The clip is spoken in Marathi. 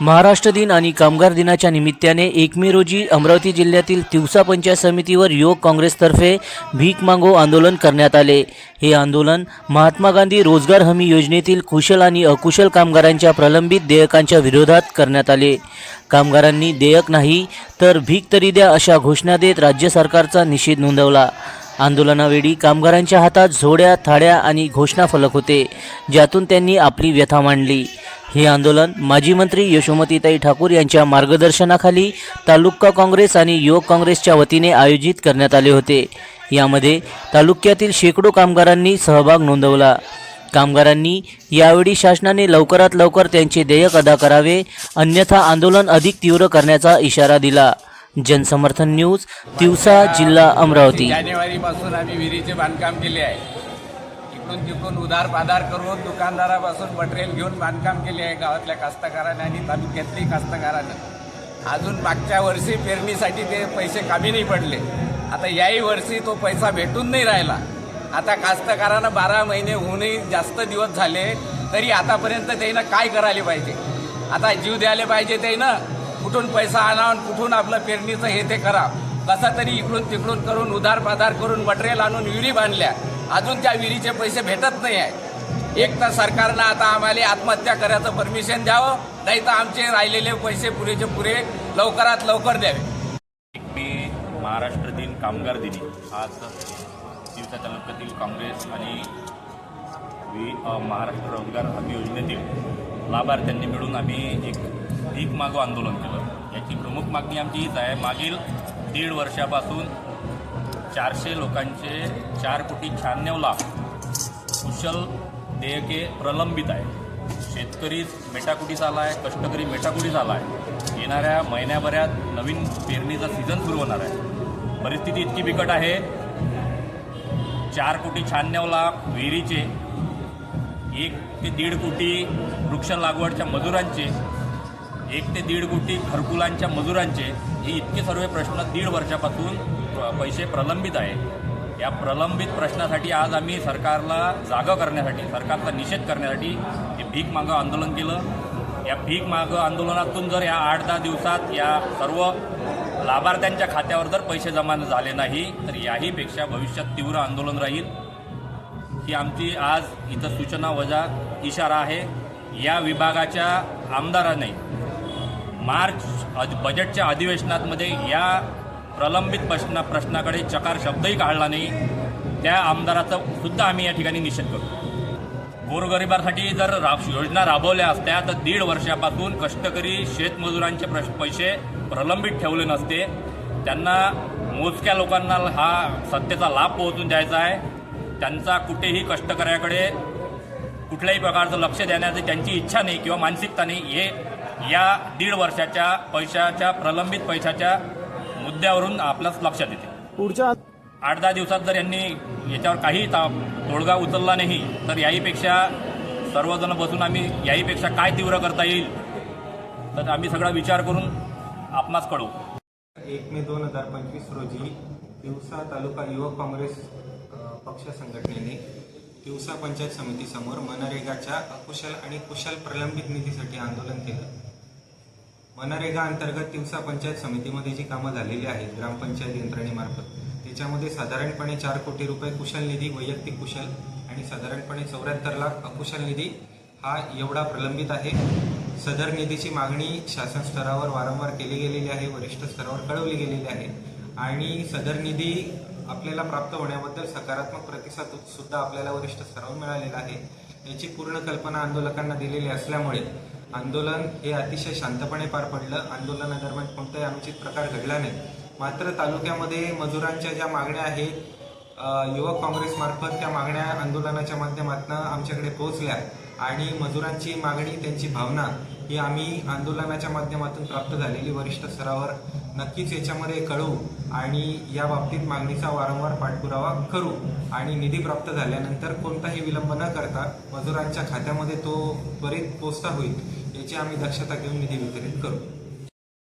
महाराष्ट्र दिन आणि कामगार दिनाच्या निमित्ताने एक मे रोजी अमरावती जिल्ह्यातील तिवसा पंचायत समितीवर युवक काँग्रेसतर्फे भीक मागो आंदोलन करण्यात आले. हे आंदोलन महात्मा गांधी रोजगार हमी योजनेतील कुशल आणि अकुशल कामगारांच्या प्रलंबित देयकांच्या विरोधात करण्यात आले. कामगारांनी देयक नाही तर भीक तरी द्या अशा घोषणा देत राज्य सरकारचा निषेध नोंदवला. आंदोलनावेळी कामगारांच्या हातात झोड्या थाळ्या आणि घोषणाफलक होते ज्यातून त्यांनी आपली व्यथा मांडली. हे आंदोलन माजी मंत्री यशोमतीताई ठाकूर यांच्या मार्गदर्शनाखाली तालुका काँग्रेस आणि युवक काँग्रेसच्या वतीने आयोजित करण्यात आले होते. यामध्ये तालुक्यातील शेकडो कामगारांनी सहभाग नोंदवला. कामगारांनी यावेळी शासनाने लवकरात लवकर त्यांचे देयक अदा करावे अन्यथा आंदोलन अधिक तीव्र करण्याचा इशारा दिला. जनसमर्थन न्यूज तिवसा जिल्हा अमरावती. जानेवारीपासून आम्ही विहिरीचे बांधकाम केले आहे. इकडून तिकडून उधार पाधार करून दुकानदारापासून मटेरियल घेऊन बांधकाम केले आहे गावातल्या कास्तकाराने आणि तालुक्यातली कास्तकारानं. अजून मागच्या वर्षी पेरणीसाठी ते पैसे कामी नाही पडले. आता याही वर्षी तो पैसा भेटून नाही राहिला. आता कास्तकारानं बारा महिने होऊनही जास्त दिवस झाले तरी आतापर्यंत त्यानं काय करायला पाहिजे? आता जीव द्यायला पाहिजे त्यानं. कुठून पैसा आणावून कुठून आपलं पेरणीचं हे ते करा. कसं तरी इकडून तिकडून करून उधार पाधार करून मटेरियल आणून विहिरी बांधल्या. अजून त्या विहिरीचे पैसे भेटत नाही आहे एक तर सरकारनं आता आम्हाला आत्महत्या करायचं परमिशन द्यावं नाही तर आमचे राहिलेले पैसे पुरेचे पुरे लवकरात लवकर द्यावे. एक मे महाराष्ट्र दिन कामगार दिनी. आज दिवसा तालुक्यातील काँग्रेस आणि महाराष्ट्र रोजगार हमी योजनेतील लाभार्थ्यांनी मिळून आम्ही एक भीक मागो आंदोलन केलं. याची प्रमुख मागणी आमची हीच आहे. मागील दीड वर्षापासून चारशे लोकांचे चार कोटी शहाण्णव लाख कुशल देयके प्रलंबित आहे. शेतकरी मेटाकुटीस आला आहे कष्टकरी मेटाकुटीस आला आहे. येणाऱ्या महिन्याभरात नवीन पेरणीचा सीझन सुरू होणार आहे. परिस्थिती इतकी बिकट आहे. चार कोटी शहाण्णव लाख विहिरीचे एक ते दीड कोटी वृक्ष लागवडच्या मजुरांचे एक ते दीड कोटी घरकुलांच्या मजुरांचे हे इतके सर्व प्रश्न दीड वर्षापासून पैसे प्रलंबित आहे. या प्रलंबित प्रश्नासाठी आज आम्ही सरकारला जागं करण्यासाठी सरकारचा निषेध करण्यासाठी हे भीक मागं आंदोलन केलं. या भीक मागं आंदोलनातून जर या आठ दहा दिवसात या सर्व लाभार्थ्यांच्या खात्यावर जर पैसे जमा झाले नाही तर याहीपेक्षा भविष्यात तीव्र आंदोलन राहील. ही आमची आज इथं सूचना वजा इशारा आहे. या विभागाच्या आमदाराने मार्च अध बजेटच्या अधिवेशनातमध्ये या प्रलंबित प्रश्न प्रश्नाकडे चकार शब्दही काढला नाही. त्या आमदाराचा सुद्धा आम्ही या ठिकाणी निषेध करतो गोरगरिबांसाठी जर राब योजना राबवल्या असत्या तर दीड वर्षापासून कष्टकरी शेतमजुरांचे प्रश पैसे प्रलंबित ठेवले नसते. त्यांना मोजक्या लोकांना हा सत्तेचा लाभ पोहोचून द्यायचा आहे. त्यांचा कुठेही कष्टकऱ्याकडे कुठल्याही प्रकारचं लक्ष देण्याची त्यांची इच्छा नाही किंवा मानसिकता नाही. हे या दीड वर्षाच्या पैशाच्या प्रलंबित पैशाच्या मुद्द्यावरून आपल्याच लक्षात येते. पुढच्या आठ दहा दिवसात जर यांनी याच्यावर काही ता तोडगा उचलला नाही तर याहीपेक्षा सर्वजण बसून आम्ही याहीपेक्षा काय तीव्र करता येईल तर आम्ही सगळा विचार करून आपणास कळवू. एक मे दोन हजार पंचवीस रोजी तिवसा तालुका युवक काँग्रेस पक्ष संघटनेने तिवसा पंचायत समितीसमोर मनरेगाच्या अकुशल आणि कुशल प्रलंबित निधीसाठी आंदोलन केलं. मनरेगा अंतर्गत तिवसा पंचायत समितीमध्ये जी कामं झालेली आहेत ग्रामपंचायत यंत्रणेमार्फत त्याच्यामध्ये साधारणपणे चार कोटी रुपये कुशल निधी वैयक्तिक कुशल आणि साधारणपणे चौऱ्याहत्तर लाख अकुशल निधी हा एवढा प्रलंबित आहे. सदर निधीची मागणी शासन स्तरावर वारंवार केली गेलेली आहे वरिष्ठ स्तरावर कळवली गेलेली आहे आणि सदर निधी आपल्याला प्राप्त होण्याबद्दल सकारात्मक प्रतिसाद सुद्धा आपल्याला वरिष्ठ स्तरावर मिळालेला आहे. याची पूर्ण कल्पना आंदोलकांना दिलेली असल्यामुळे आंदोलन हे अतिशय शांतपणे पार पडलं. आंदोलनादरम्यान कोणताही अनुचित प्रकार घडला नाही. मात्र तालुक्यामध्ये मजुरांच्या ज्या मागण्या आहेत युवक काँग्रेसमार्फत त्या मागण्या आंदोलनाच्या माध्यमातून आमच्याकडे पोहोचल्या आणि मजुरांची मागणी त्यांची भावना ही आम्ही आंदोलनाच्या माध्यमातून प्राप्त झालेली वरिष्ठ स्तरावर नक्कीच याच्यामध्ये कळवू आणि या बाबतीत मागणीचा वारंवार पाठपुरावा करू आणि निधी प्राप्त झाल्यानंतर कोणताही विलंब न करता मजुरांच्या खात्यामध्ये तो त्वरित पोचता होईल. याची आम्ही दक्षता घेऊन निधी वितरित करू.